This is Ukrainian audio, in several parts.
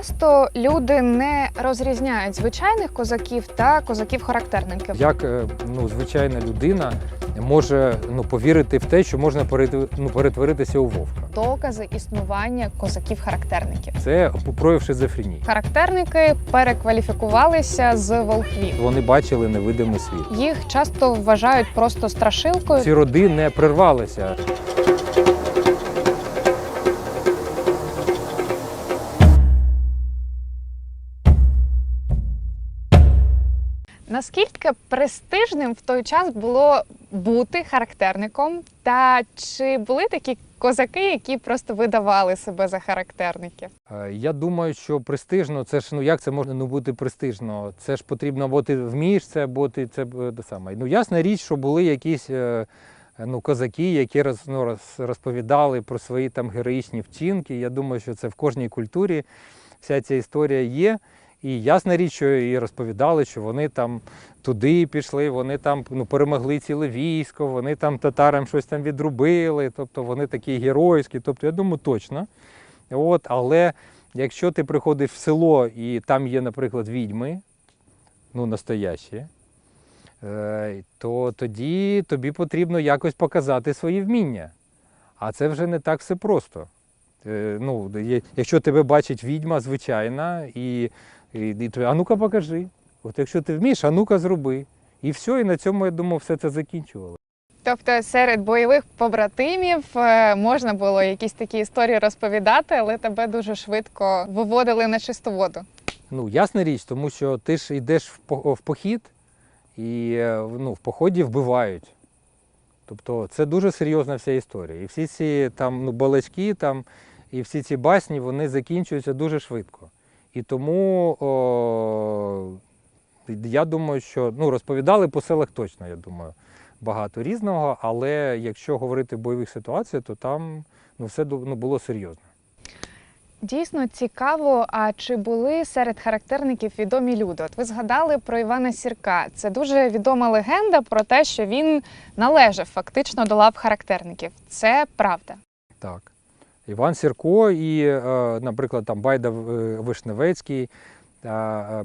Часто люди не розрізняють звичайних козаків та козаків-характерників. Як е, ну, звичайна людина може ну, повірити в те, що можна ну, перетворитися у вовка? Докази існування козаків-характерників. Це прояв шизофренії. Характерники перекваліфікувалися з волхвів. Вони бачили невидимий світ. Їх часто вважають просто страшилкою. Ці роди не прервалися. Наскільки престижним в той час було бути характерником? Та чи були такі козаки, які просто видавали себе за характерників? Е, Я думаю, що престижно, це ж ну як це можна ну, бути престижно? Це ж потрібно, або ти вмієш це, або ти це е, те саме. Ну ясна річ, що були якісь е, ну, козаки, які роз, ну, роз, розповідали про свої там героїчні вчинки. Я думаю, що це в кожній культурі вся ця історія є. І ясна річ, що і розповідали, що вони там туди пішли, вони там ну, перемогли ціле військо, вони там татарам щось там відрубили, тобто вони такі геройські. Тобто, я думаю, точно. От, але якщо ти приходиш в село і там є, наприклад, відьми, ну, настоящі, е, то тоді тобі потрібно якось показати свої вміння. А це вже не так все просто. Е, ну, якщо тебе бачить відьма звичайна, і, і, і ти, а ну-ка покажи. От якщо ти вмієш, а ну-ка зроби. І все, і на цьому, я думаю, все це закінчувало. Тобто серед бойових побратимів е, можна було якісь такі історії розповідати, але тебе дуже швидко виводили на чисту воду. Ну, ясна річ, тому що ти ж йдеш в похід, і е, ну, в поході вбивають. Тобто це дуже серйозна вся історія. І всі ці там ну, балачки там, і всі ці басні вони закінчуються дуже швидко. І тому о, я думаю, що ну, розповідали по селах точно, я думаю, багато різного, але якщо говорити в бойових ситуаціях, то там ну, все ну, було серйозно. Дійсно цікаво, а чи були серед характерників відомі люди? От ви згадали про Івана Сірка. Це дуже відома легенда про те, що він належав фактично до лав характерників. Це правда. Так. Іван Сірко і, е, наприклад, там Байда е, Вишневецький. е,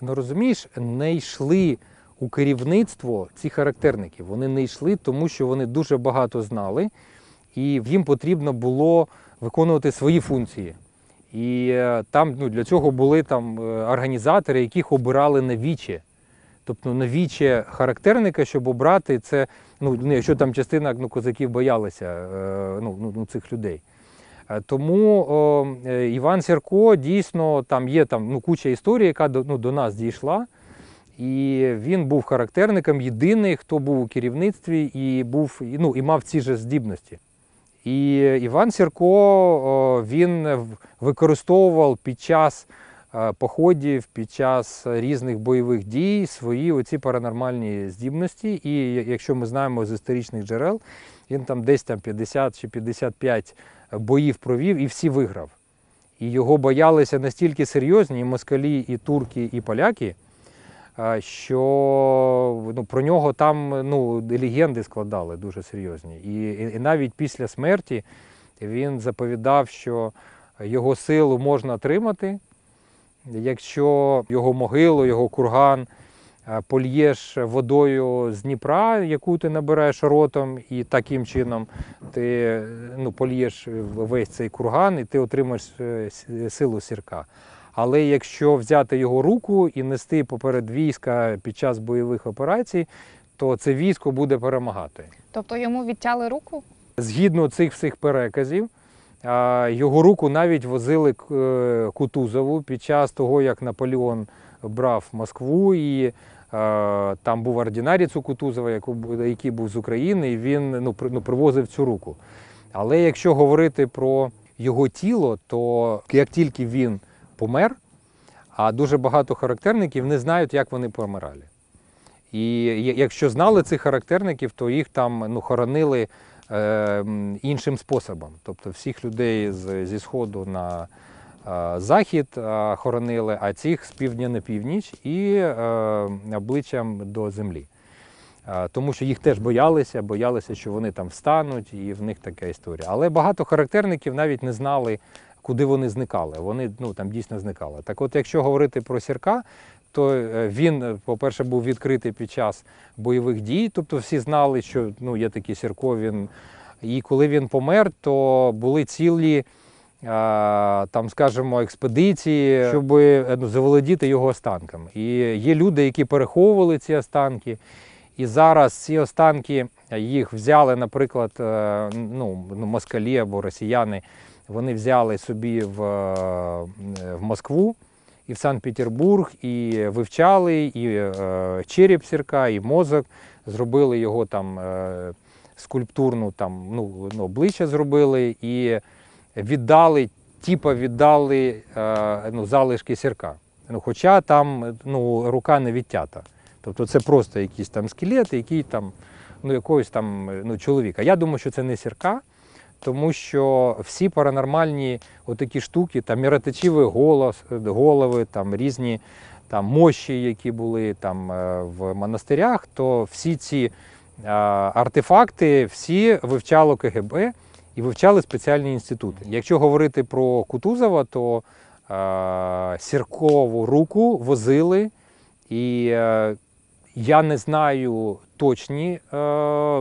Ну розумієш, не йшли у керівництво ці характерники. Вони не йшли, тому що вони дуже багато знали, і їм потрібно було виконувати свої функції. І там ну, для цього були там організатори, яких обирали на віче. Тобто на віче характерника, щоб обрати, це ну, ну, якщо там частина ну, козаків боялися е, ну, ну, ну, цих людей. Е, Тому о, е, Іван Сірко дійсно там є там, ну, куча історій, яка до, ну, до нас дійшла. І він був характерником, єдиний, хто був у керівництві і був ну, і мав ці ж здібності. І Іван Сірко о, він використовував під час походів, під час різних бойових дій свої оці паранормальні здібності. І якщо ми знаємо з історичних джерел, він там десь там 50 чи 55 боїв провів і всі виграв. І його боялися настільки серйозні і москалі, і турки, і поляки, що ну, про нього там ну, легенди складали дуже серйозні. І, і навіть після смерті він заповідав, що його силу можна отримати, якщо його могилу, його курган е, польєш водою з Дніпра, яку ти набираєш ротом, і таким чином ти ну, польєш весь цей курган, і ти отримаєш е, силу сірка. Але якщо взяти його руку і нести поперед війська під час бойових операцій, то це військо буде перемагати. Тобто йому відтяли руку? Згідно цих всіх переказів, його руку навіть возили е, Кутузову під час того, як Наполеон брав Москву, і е, там був ординаріць у Кутузова, який був з України, і він ну, ну, привозив цю руку. Але якщо говорити про його тіло, то як тільки він помер, а дуже багато характерників не знають, як вони помирали. І якщо знали цих характерників, то їх там ну, хоронили іншим способом. Тобто всіх людей зі сходу на е, захід е, хоронили, а цих з півдня на північ і е, обличчям до землі. Тому що їх теж боялися, боялися, що вони там встануть, і в них така історія. Але багато характерників навіть не знали куди вони зникали. Вони ну, там дійсно зникали. Так от, якщо говорити про сірка, то е, він, е, по-перше, був відкритий під час бойових дій, тобто всі знали, що ну, є такий сірко. Він... І коли він помер, то були цілі а, там, скажімо, експедиції, щоб ну, заволодіти його останками. І є люди, які переховували ці останки. І зараз ці останки їх взяли, наприклад, е, ну, ну, москалі або росіяни, вони взяли собі в, е, в Москву і в Санкт-Петербург, і вивчали і е, череп сірка, і мозок, зробили його там е, скульптурну там, ну, ну, обличчя зробили і віддали, типа віддали е, ну, залишки сірка. Ну, хоча там ну, рука не відтята. Тобто це просто якийсь там скелет, який там, ну, якогось там ну, чоловіка. Я думаю, що це не сірка, тому що всі паранормальні отакі штуки, там міроточиві голос, голови, там різні там, мощі, які були там е, в монастирях, то всі ці е, артефакти всі вивчало КГБ і вивчали спеціальні інститути. Якщо говорити про Кутузова, то е, сіркову руку возили, і е, я не знаю точні е,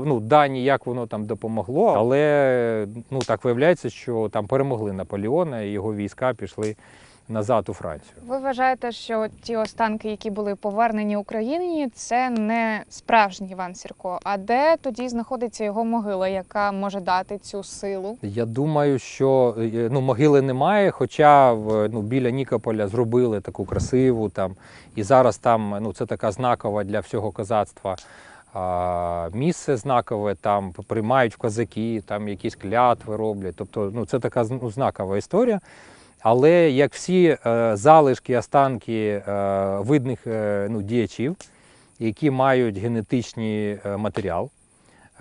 ну, дані, як воно там допомогло, але ну, так виявляється, що там перемогли Наполеона, і його війська пішли назад у Францію. Ви вважаєте, що ті останки, які були повернені Україні, це не справжній Іван Сірко. А де тоді знаходиться його могила, яка може дати цю силу? Я думаю, що е, ну, могили немає, хоча ну, біля Нікополя зробили таку красиву там. І зараз там ну, це така знакова для всього козацтва. Місце знакове, там приймають в козаки, там якісь клятви роблять. Тобто ну, це така ну, знакова історія. Але як всі е, залишки, останки е, видних е, ну, діячів, які мають генетичний е, матеріал,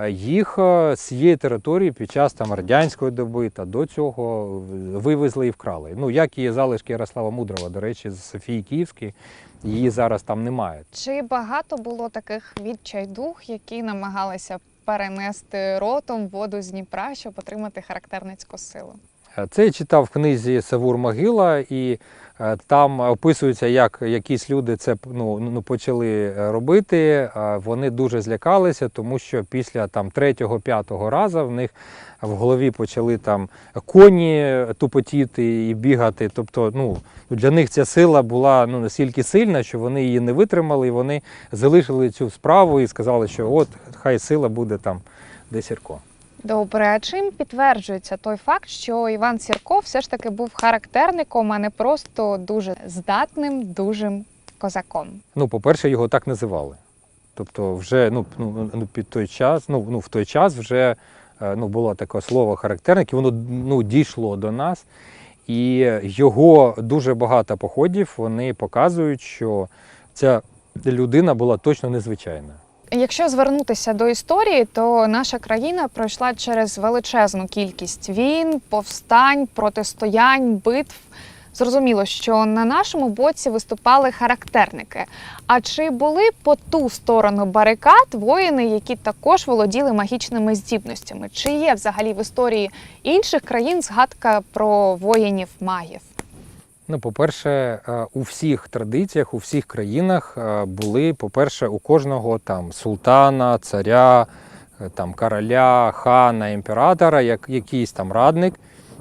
е, їх е, з цієї території під час там, радянської доби та до цього вивезли і вкрали. Ну, як і залишки Ярослава Мудрого, до речі, з Софії Київської, її зараз там немає. Чи багато було таких відчайдух, які намагалися перенести ротом воду з Дніпра, щоб отримати характерницьку силу? Е, Це я читав в книзі Савур Могила, і там описується, як якісь люди це ну, ну, почали е, робити. Вони дуже злякалися, тому що після там третього-п'ятого разу в них в голові почали там коні тупотіти і бігати. Тобто, ну для них ця сила була ну настільки сильна, що вони її не витримали, і вони залишили цю справу і сказали, що от хай сила буде там де Сірко. Добре, а чим підтверджується той факт, що Іван Сірко все ж таки був характерником, а не просто дуже здатним, дужим козаком? Ну, по-перше, його так називали. Тобто, вже ну, ну, ну, під той час, ну, ну, в той час вже е, ну, було таке слово характерник, і воно ну, дійшло до нас. І його дуже багато походів вони показують, що ця людина була точно незвичайна. Якщо звернутися до історії, то наша країна пройшла через величезну кількість війн, повстань, протистоянь, битв. Зрозуміло, що на нашому боці виступали характерники. А чи були по ту сторону барикад воїни, які також володіли магічними здібностями? Чи є взагалі в історії інших країн згадка про воїнів магів? Ну, по-перше, е, у всіх традиціях, у всіх країнах е, були, по-перше, у кожного там султана, царя, е, там короля, хана, імператора, як якийсь там радник,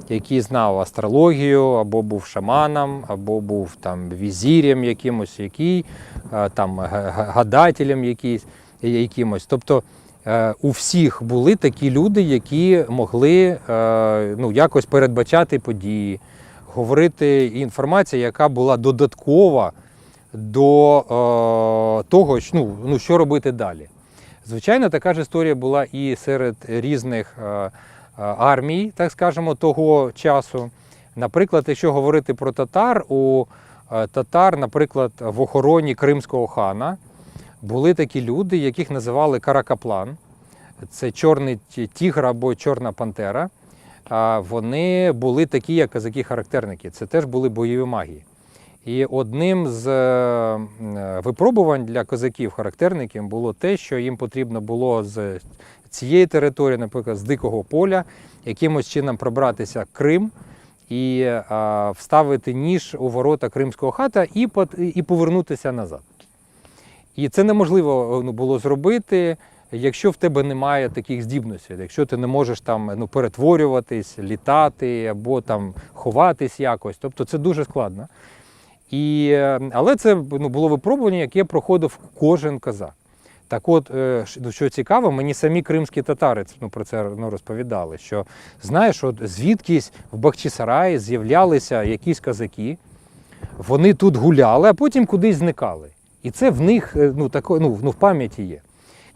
який знав астрологію, або був шаманом, або був там візірем якимось, який там га- га- гадателем якийсь, якимось. Тобто у всіх були такі люди, які могли ну, якось передбачати події говорити інформація, яка була додаткова до е, того, ну, ну, що робити далі. Звичайно, така ж історія була і серед різних е, е, армій, так скажемо, того часу. Наприклад, якщо говорити про татар, у е, татар, наприклад, в охороні Кримського хана були такі люди, яких називали каракаплан. Це чорний тігр або чорна пантера. Вони були такі, як казаки-характерники. Це теж були бойові магії. І одним з е, випробувань для козаків-характерників було те, що їм потрібно було з цієї території, наприклад, з дикого поля, якимось чином пробратися Крим і вставити ніж у ворота кримського хата і, і повернутися назад. І це неможливо ну, було зробити, якщо в тебе немає таких здібностей, якщо ти не можеш там ну, перетворюватись, літати або там ховатись якось. Тобто це дуже складно. І, але це ну, було випробування, яке проходив кожен козак. Так от, е, ну, що цікаво, мені самі кримські татари ну, про це ну, розповідали, що знаєш, от звідкись в Бахчисараї з'являлися якісь козаки, вони тут гуляли, а потім кудись зникали. І це в них е, ну, тако, ну, ну, в пам'яті є.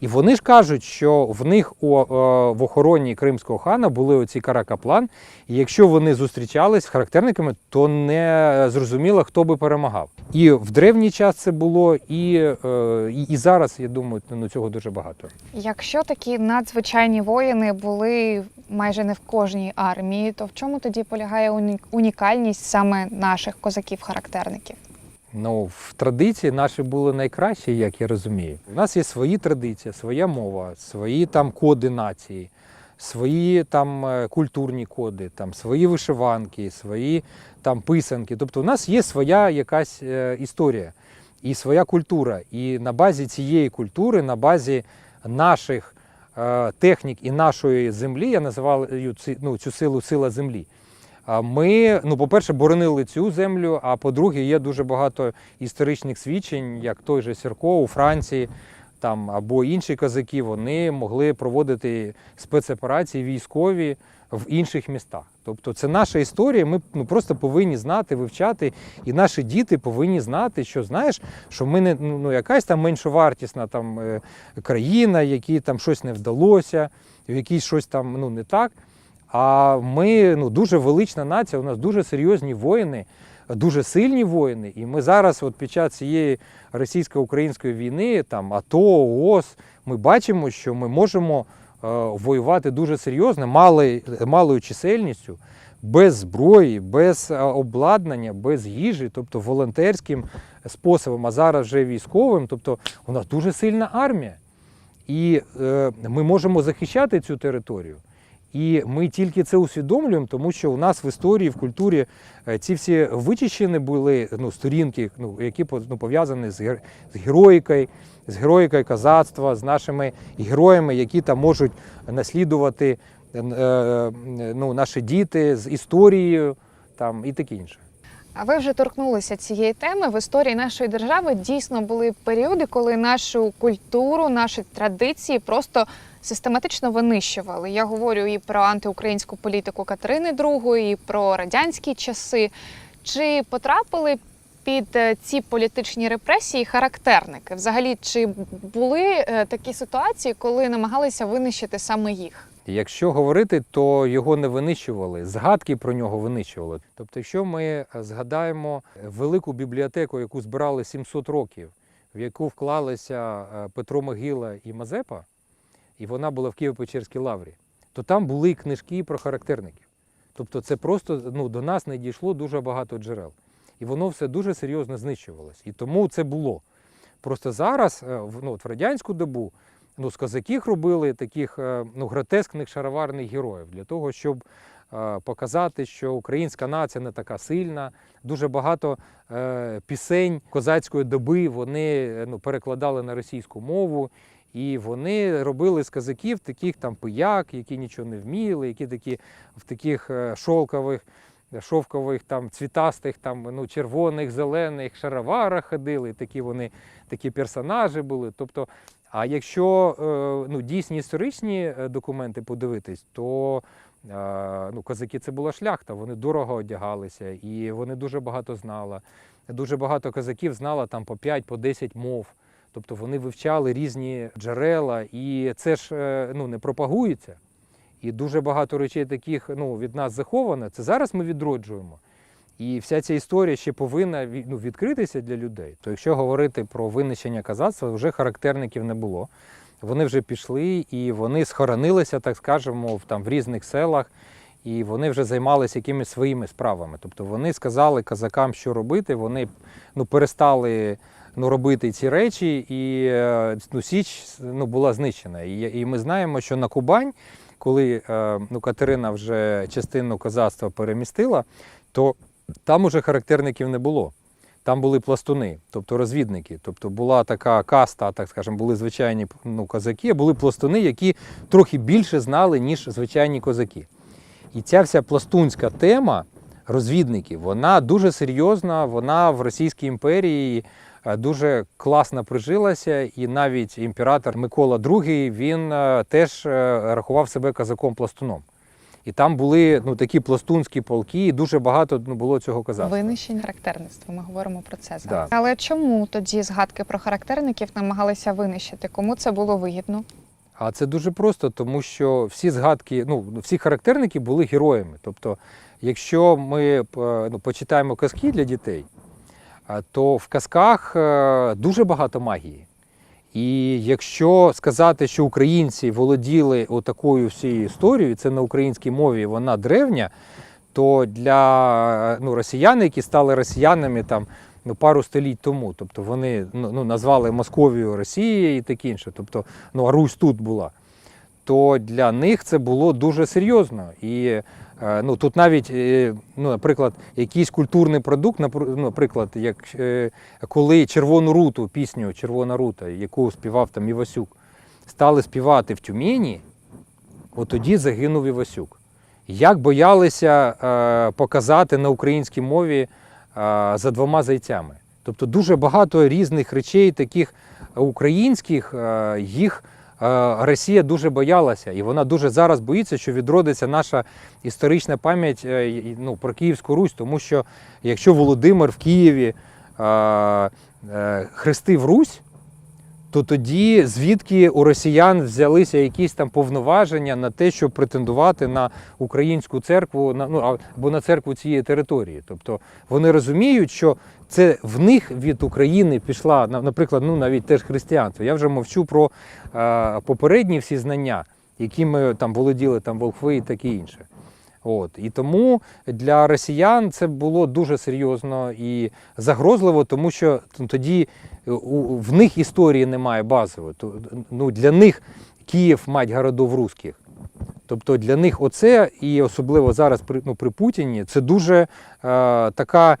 І вони ж кажуть, що в них у, е, в охороні кримського хана були оці каракаплан, і якщо вони зустрічались з характерниками, то не зрозуміло, хто би перемагав. І в древній час це було, і, е, і, і зараз, я думаю, ну, цього дуже багато. Якщо такі надзвичайні воїни були майже не в кожній армії, то в чому тоді полягає уні- унікальність саме наших козаків-характерників? Ну, в традиції наші були найкращі, як я розумію. У нас є свої традиції, своя мова, свої там коди нації, свої там е, культурні коди, там свої вишиванки, свої там писанки. Тобто у нас є своя якась е, історія і своя культура. І на базі цієї культури, на базі наших е, технік і нашої землі, я називаю ці- ну, цю силу сила землі. Ми, ну, по-перше, боронили цю землю, а по-друге, є дуже багато історичних свідчень, як той же Сірко у Франції там, або інші козаки, вони могли проводити спецоперації військові в інших містах. Тобто це наша історія, ми ну, просто повинні знати, вивчати, і наші діти повинні знати, що знаєш, що ми не ну, ну, якась там меншовартісна там, е, країна, якій там щось не вдалося, в якій щось там ну, не так. А ми ну, дуже велична нація, у нас дуже серйозні воїни, дуже сильні воїни. І ми зараз, от під час цієї російсько-української війни, там АТО, ООС, ми бачимо, що ми можемо е, воювати дуже серйозно, малою, малою чисельністю, без зброї, без е, обладнання, без їжі, тобто волонтерським способом, а зараз вже військовим. Тобто у нас дуже сильна армія. І е, ми можемо захищати цю територію. І ми тільки це усвідомлюємо, тому що у нас в історії, в культурі е, ці всі вичищені були ну, сторінки, ну, які ну, пов'язані з, гер- з героїкою, з героїкою козацтва, з нашими героями, які там можуть наслідувати е, е, ну, наші діти з історією там, і таке інше. А ви вже торкнулися цієї теми. В історії нашої держави дійсно були періоди, коли нашу культуру, наші традиції просто систематично винищували. Я говорю і про антиукраїнську політику Катерини II, і про радянські часи. Чи потрапили під е, ці політичні репресії характерники? Взагалі, чи були е, такі ситуації, коли намагалися винищити саме їх? Якщо говорити, то його не винищували, згадки про нього винищували. Тобто, якщо ми е, згадаємо велику бібліотеку, яку збирали 700 років, в яку вклалися е, Петро Могила і Мазепа, і вона була в Києво-Печерській лаврі, то там були книжки про характерників. Тобто, це просто ну, до нас не дійшло дуже багато джерел. І воно все дуже серйозно знищувалось. І тому це було. Просто зараз, е, ну, от в радянську добу, ну, з козаків робили таких е, ну, гротескних шароварних героїв для того, щоб е, показати, що українська нація не така сильна. Дуже багато е, пісень козацької доби вони ну, перекладали на російську мову. І вони робили з козаків таких там пияк, які нічого не вміли, які такі в таких шовкових, шовкових там цвітастих, там ну червоних, зелених шароварах ходили. Такі вони такі персонажі були. Тобто, а якщо е, ну, дійсні історичні е, документи подивитись, то е, ну, козаки це була шляхта, вони дорого одягалися і вони дуже багато знали. Дуже багато козаків знало там по 5 по 10 мов. Тобто вони вивчали різні джерела, і це ж ну, не пропагується. І дуже багато речей таких ну, від нас заховано. Це зараз ми відроджуємо. І вся ця історія ще повинна ну, відкритися для людей. То якщо говорити про винищення казацтва, вже характерників не було. Вони вже пішли і вони схоронилися, так скажемо, в, там, в різних селах, і вони вже займалися якимись своїми справами. Тобто вони сказали казакам, що робити, вони ну, перестали ну, робити ці речі, і е, ну, Січ ну, була знищена. І, і ми знаємо, що на Кубань коли е, ну, Катерина вже частину козацтва перемістила, то там уже характерників не було. Там були пластуни, тобто розвідники. Тобто була така каста, так скажемо, були звичайні ну, козаки, а були пластуни, які трохи більше знали, ніж звичайні козаки. І ця вся пластунська тема розвідників, вона дуже серйозна, вона в Російській імперії е, дуже класно прижилася, і навіть імператор Микола II він е, теж е, рахував себе козаком-пластуном. І там були ну, такі пластунські полки, і дуже багато ну, було цього козацтва. Винищення характерництва. Ми говоримо про це Да. Але чому тоді згадки про характерників намагалися винищити? Кому це було вигідно? А це дуже просто, тому що всі згадки, ну всі характерники були героями. Тобто, якщо ми е, ну, почитаємо казки для дітей, то в казках е, дуже багато магії. І якщо сказати, що українці володіли отакою всією історією, це на українській мові вона древня, то для ну, росіян, які стали росіянами там ну, пару століть тому, тобто вони ну, ну, назвали Московію Росією і таке інше, тобто ну, Русь тут була, то для них це було дуже серйозно. І ну, тут навіть, е, ну, наприклад, якийсь культурний продукт, ну, наприклад, як е, коли Червону руту, пісню Червона рута, яку співав там Івасюк, стали співати в Тюмені, от тоді загинув Івасюк. Як боялися е, показати на українській мові е, за двома зайцями. Тобто дуже багато різних речей, таких українських, е, їх е, Росія дуже боялася, і вона дуже зараз боїться, що відродиться наша історична пам'ять е, ну, про Київську Русь, тому що якщо Володимир в Києві е, е, хрестив Русь, то тоді звідки у росіян взялися якісь там повноваження на те, щоб претендувати на українську церкву, на, ну, або на церкву цієї території. Тобто вони розуміють, що це в них від України пішла, на- наприклад, ну навіть теж християнство. Я вже мовчу про е, попередні всі знання, якими там володіли там волхви і таке інше. От і тому для росіян це було дуже серйозно і загрозливо, тому що тоді в них історії немає базової. Ну, для них Київ мать городов русських. Тобто для них оце, і особливо зараз при, ну, при Путіні, це дуже е, така е,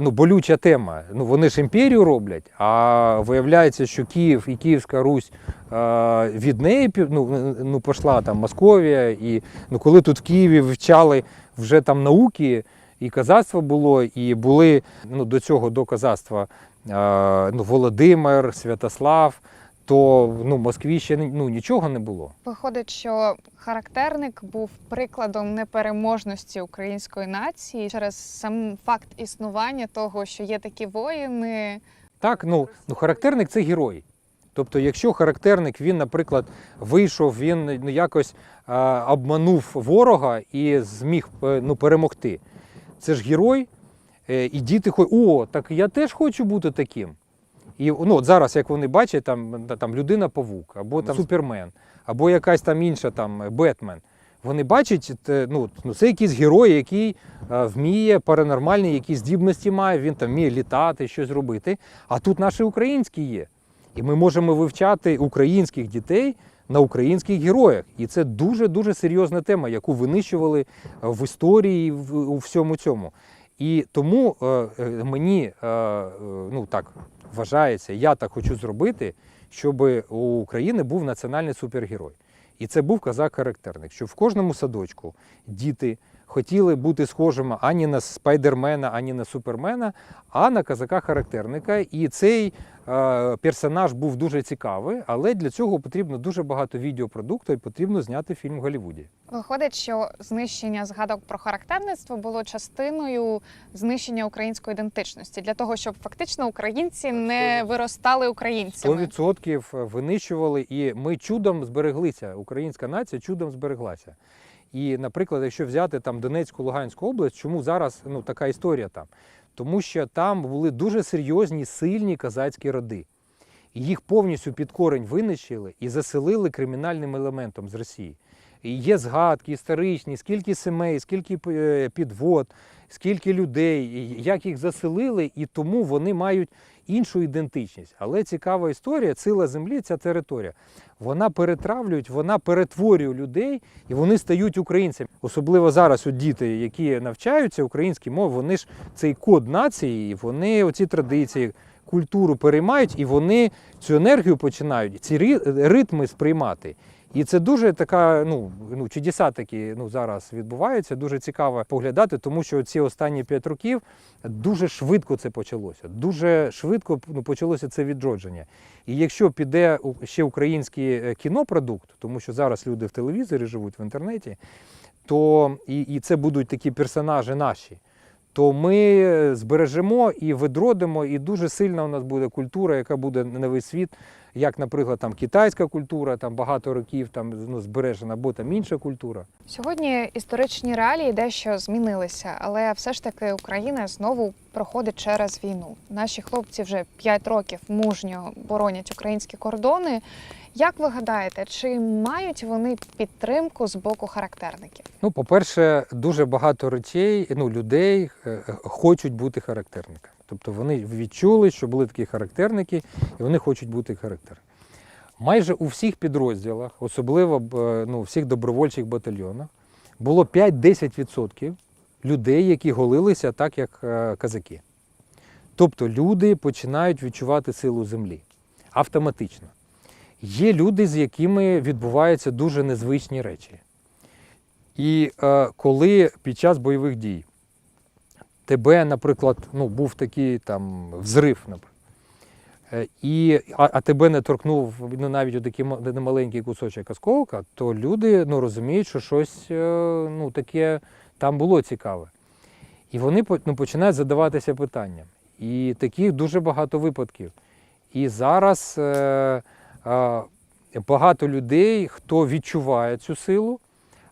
ну, болюча тема. Ну, вони ж імперію роблять, а виявляється, що Київ і Київська Русь е, від неї ну, ну, пішла там Московія. І ну, коли тут в Києві вивчали вже там науки, і казацтво було, і були ну, до цього до казацтва е, ну, Володимир, Святослав, то ну, в Москві ще ну, нічого не було. Виходить, що характерник був прикладом непереможності української нації через сам факт існування того, що є такі воїни. Так, ну, ну характерник це герой. Тобто, якщо характерник, він, наприклад, вийшов, він ну, якось а, обманув ворога і зміг е, ну, перемогти. Це ж герой, е, і діти о, так я теж хочу бути таким. І ну, от зараз, як вони бачать, там, там людина-павук, або там супермен, або якась там інша там Бетмен. Вони бачать, ну, ну, це якийсь герой, який е, вміє паранормальні якісь здібності має, він там вміє літати, щось робити. А тут наші українські є. І ми можемо вивчати українських дітей на українських героях. І це дуже-дуже серйозна тема, яку винищували е, в історії в, у всьому цьому. І тому е, е, мені е, ну, так вважається, я так хочу зробити, щоб у України був національний супергерой. І це був казак-характерник, що в кожному садочку діти хотіли бути схожими ані на спайдермена, ані на супермена, а на казака-характерника. І цей е, персонаж був дуже цікавий, але для цього потрібно дуже багато відеопродукту і потрібно зняти фільм в Голлівуді. Виходить, що знищення згадок про характерництво було частиною знищення української ідентичності для того, щоб фактично українці не виростали українцями. 100% винищували, і ми чудом збереглися. Українська нація чудом збереглася. І, наприклад, якщо взяти там Донецьку, Луганську область, чому зараз ну, така історія там? Тому що там були дуже серйозні, сильні козацькі роди. Їх повністю під корень винищили і заселили кримінальним елементом з Росії. Є згадки історичні, скільки сімей, скільки е, підвод, скільки людей, як їх заселили, і тому вони мають іншу ідентичність. Але цікава історія, сила землі, ця територія. Вона перетравлюють, вона перетворює людей, і вони стають українцями. Особливо зараз от діти, які навчаються українській мові, вони ж цей код нації, вони оці традиції, культуру переймають, і вони цю енергію починають, ці ритми сприймати. І це дуже така, ну, ну чудеса такі ну, зараз відбуваються. Дуже цікаво поглядати, тому що ці останні п'ять років дуже швидко це почалося. Дуже швидко ну, почалося це відродження. І якщо піде ще український е, кінопродукт, тому що зараз люди в телевізорі живуть в інтернеті, то і, і це будуть такі персонажі наші. То ми збережемо і відродимо, і дуже сильна у нас буде культура, яка буде на весь світ, як, наприклад, там китайська культура, там багато років там ну, збережена, або там інша культура. Сьогодні історичні реалії дещо змінилися, але все ж таки Україна знову проходить через війну. Наші хлопці вже 5 років мужньо боронять українські кордони. Як ви гадаєте, чи мають вони підтримку з боку характерників? Ну, по-перше, дуже багато речей, ну, людей е, хочуть бути характерниками. Тобто вони відчули, що були такі характерники, і вони хочуть бути характерниками. Майже у всіх підрозділах, особливо е, ну, у всіх добровольчих батальйонах, було 5-10% людей, які голилися так, як е, казаки. Тобто люди починають відчувати силу землі автоматично. Є люди, з якими відбуваються дуже незвичні речі. І е, коли під час бойових дій тебе, наприклад, ну, був такий там взрив, наприклад, е, і, а, а тебе не торкнув ну, навіть такий маленький кусочок осколка, то люди ну, розуміють, що щось е, ну, таке там було цікаве. І вони ну, починають задаватися питанням. І таких дуже багато випадків. І зараз е, е, багато людей, хто відчуває цю силу,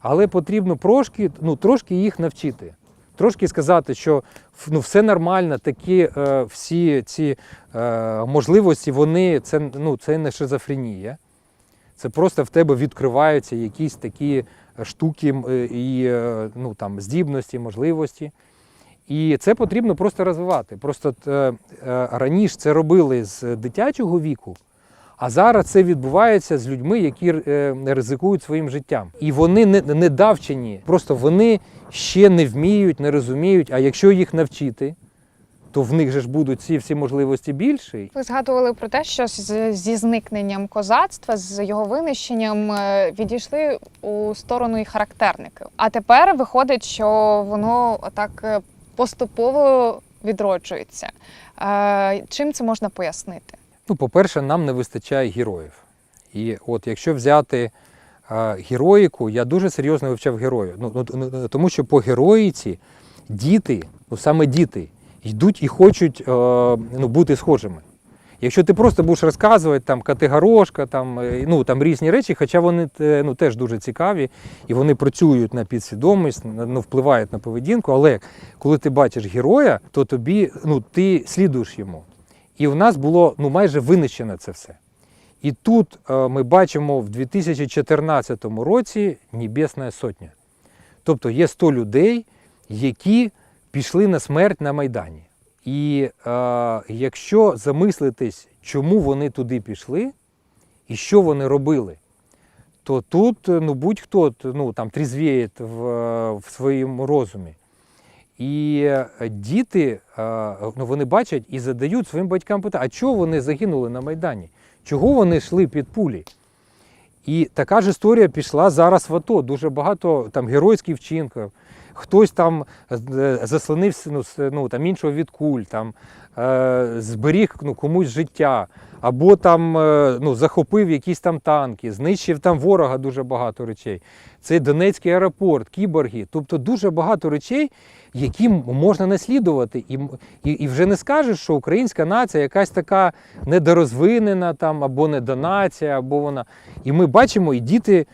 але потрібно трошки, ну, трошки їх навчити. Трошки сказати, що ну, все нормально, такі е, всі ці е, можливості, вони це, ну, це не шизофренія. Це просто в тебе відкриваються якісь такі штуки е, і е, ну, там, здібності, можливості. І це потрібно просто розвивати. Просто е, раніше це робили з дитячого віку, а зараз це відбувається з людьми, які ризикують своїм життям. І вони не, не давчені, просто вони ще не вміють, не розуміють. А якщо їх навчити, то в них же ж будуть ці всі можливості більші. Ви згадували про те, що з- зі зникненням козацтва, з його винищенням е, відійшли у сторону і характерники. А тепер виходить, що воно так е, поступово відроджується. Е, Чим це можна пояснити? Ну, по-перше, нам не вистачає героїв. І от якщо взяти героїку, я дуже серйозно вивчав героїв. Ну, ну, ну, тому що по героїці діти, ну саме діти, йдуть і хочуть е, ну, бути схожими. Якщо ти просто будеш розказувати там категорошка, там, е, ну, там різні речі, хоча вони е, ну, теж дуже цікаві і вони працюють на підсвідомість, ну, впливають на поведінку, але коли ти бачиш героя, то тобі ну, ти слідуєш йому. І в нас було ну, майже винищено це все. І тут ми бачимо в 2014 році Небесна Сотня. Тобто є 100 людей, які пішли на смерть на Майдані. І е, якщо замислитись, чому вони туди пішли і що вони робили, то тут е, ну, будь-хто ну, там, трізвіє в, е, в своєму розумі. І е, діти ну, вони бачать і задають своїм батькам питання, а чого вони загинули на Майдані? Чого вони йшли під пулі? І така ж історія пішла зараз в АТО. Дуже багато там геройських вчинків. Хтось там е, заслонився ну, там, іншого від куль, там, е, зберіг ну, комусь життя, або там, е, ну, захопив якісь там танки, знищив там ворога дуже багато речей. Це Донецький аеропорт, кіборги. Тобто дуже багато речей, які можна наслідувати. І, і, і вже не скажеш, що українська нація якась така недорозвинена там, або недонація, або вона. І ми бачимо, і діти,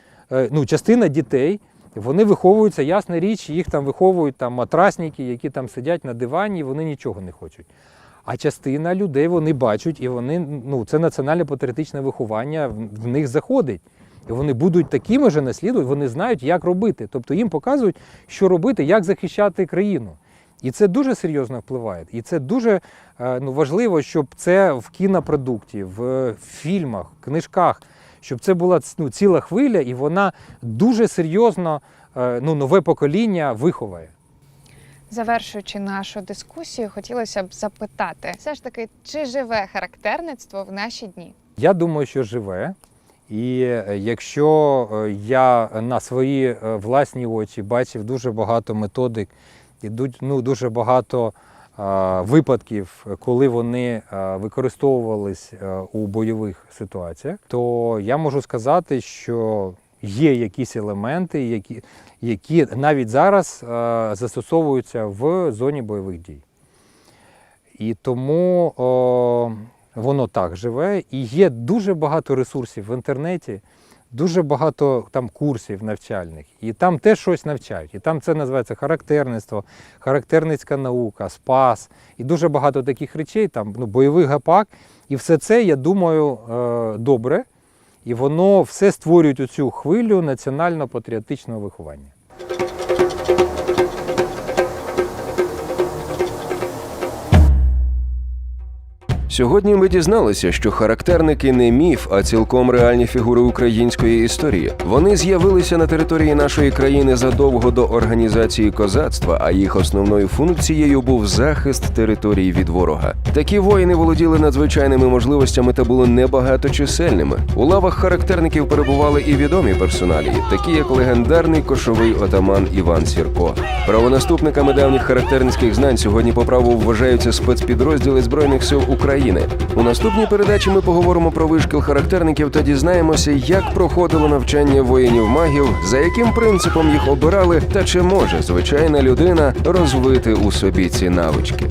ну, частина дітей, вони виховуються, ясна річ, їх там виховують там матрасники, які там сидять на дивані, і вони нічого не хочуть. А частина людей вони бачать, і вони, ну, це національне патріотичне виховання в, них заходить. І вони будуть такими же наслідувати, вони знають, як робити. Тобто їм показують, що робити, як захищати країну. І це дуже серйозно впливає. І це дуже е, ну, важливо, щоб це в кінопродукті, в е, фільмах, книжках, щоб це була ну, ціла хвиля, і вона дуже серйозно е, ну, нове покоління виховає. Завершуючи нашу дискусію, хотілося б запитати, все ж таки, чи живе характерництво в наші дні? Я думаю, що живе. І е, якщо е, я на свої власні очі бачив дуже багато методик і ну, дуже багато випадків, коли вони використовувались у бойових ситуаціях, то я можу сказати, що є якісь елементи, які, які навіть зараз застосовуються в зоні бойових дій. І тому о, воно так живе. І є дуже багато ресурсів в інтернеті, дуже багато там курсів навчальних. І там теж щось навчають. І там це називається характерництво, характерницька наука, спас. І дуже багато таких речей, там ну, бойовий гапак. І все це, я думаю, е, добре. І воно все створює цю хвилю національно-патріотичного виховання. Сьогодні ми дізналися, що характерники не міф, а цілком реальні фігури української історії. Вони з'явилися на території нашої країни задовго до організації козацтва, а їх основною функцією був захист території від ворога. Такі воїни володіли надзвичайними можливостями та були небагаточисельними. У лавах характерників перебували і відомі персоналії, такі як легендарний кошовий отаман Іван Сірко. Правонаступниками давніх характерницьких знань сьогодні по праву вважаються спецпідрозділи збройних сил України. У наступній передачі ми поговоримо про вишкіл характерників та дізнаємося, як проходило навчання воїнів-магів, за яким принципом їх обирали, та чи може звичайна людина розвити у собі ці навички.